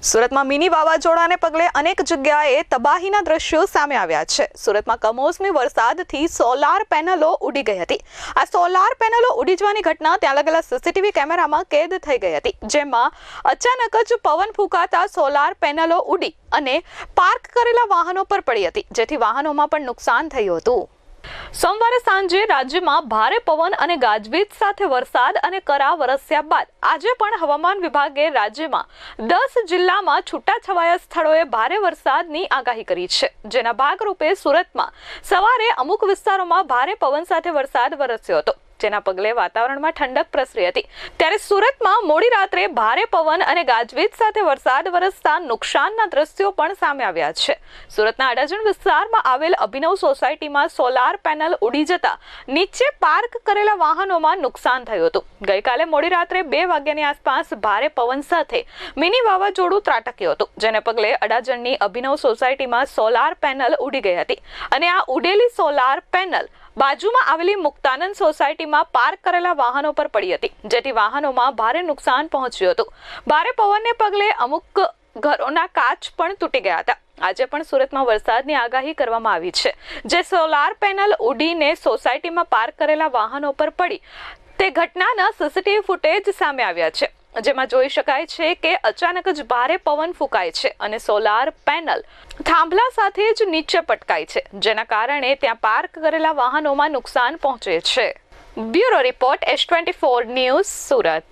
સુરતમાં મિની વાવાઝોડાને પગલે અનેક જગ્યાએ તબાહીના દ્રશ્યો સામે આવ્યા છે. સુરતમાં કમોસમી વરસાદથી સોલાર પેનલો ઉડી ગઈ હતી. આ સોલાર પેનલો ઉડી જવાની ઘટના ત્યાં લાગેલા સીસીટીવી કેમેરામાં કેદ થઈ ગઈ હતી, જેમાં અચાનક જ પવન ફૂંકાતા સોલાર પેનલો ઉડી અને પાર્ક કરેલા વાહનો પર પડી હતી, જેથી વાહનોમાં પણ નુકસાન થયું હતું. સોમવારે સાંજે રાજ્યમાં ભારે પવન અને ગાજવીજ સાથે વરસાદ અને કરા વરસ્યા બાદ આજે પણ હવામાન વિભાગે રાજ્યમાં દસ જિલ્લામાં છૂટાછવાયા સ્થળોએ ભારે વરસાદની આગાહી કરી છે. જેના ભાગરૂપે સુરતમાં સવારે અમુક વિસ્તારોમાં ભારે પવન સાથે વરસાદ વરસ્યો હતો. જેના પગલે વાતાવરણમાં ઠંડક પ્રસરી હતી. ત્યારે સુરતમાં મોડી રાત્રે ભારે પવન અને ગાજવીજ સાથે વરસાદ વરસતા નુકસાનના દ્રશ્યો પણ સામે આવ્યા છે. સુરતના અડાજણ વિસ્તારમાં આવેલ અભિનવ સોસાયટીમાં સોલાર પેનલ ઉડી જતા નીચે પાર્ક કરેલા વાહનોમાં નુકસાન થયું હતું. ગઈકાલે મોડી રાત્રે બે વાગ્યાની આસપાસ ભારે પવન સાથે મિની વાવાઝોડું ત્રાટક્યું હતું, જેને પગલે અડાજણની અભિનવ સોસાયટીમાં સોલાર પેનલ ઉડી ગઈ હતી. અને આ ઉડેલી સોલાર પેનલ બાજુમાં આવેલી મુક્તાનંદ સોસાયટીમાં પાર્ક કરેલા વાહનો પર પડી હતી, જેથી વાહનોમાં ભારે નુકસાન પહોંચ્યું હતું. ભારે પવનને પગલે અમુક ઘરોના કાચ પણ તૂટી ગયા હતા. આજે પણ સુરતમાં વરસાદની આગાહી કરવામાં આવી છે, જે સોલાર પેનલ ઉડીને સોસાયટીમાં પાર્ક કરેલા વાહનો પર પડી. તે ઘટનાના સીસીટીવી ફૂટેજ સામે આવ્યા છે. જેમાં જોઈ શકાય છે કે અચાનક જ ભારે પવન ફૂંકાય છે અને સોલાર પેનલ થાંભલા સાથે જ નીચે પટકાય છે, જેના કારણે ત્યાં પાર્ક કરેલા વાહનોમાં નુકસાન પહોંચે છે. Bureau report S twenty four news, Surat.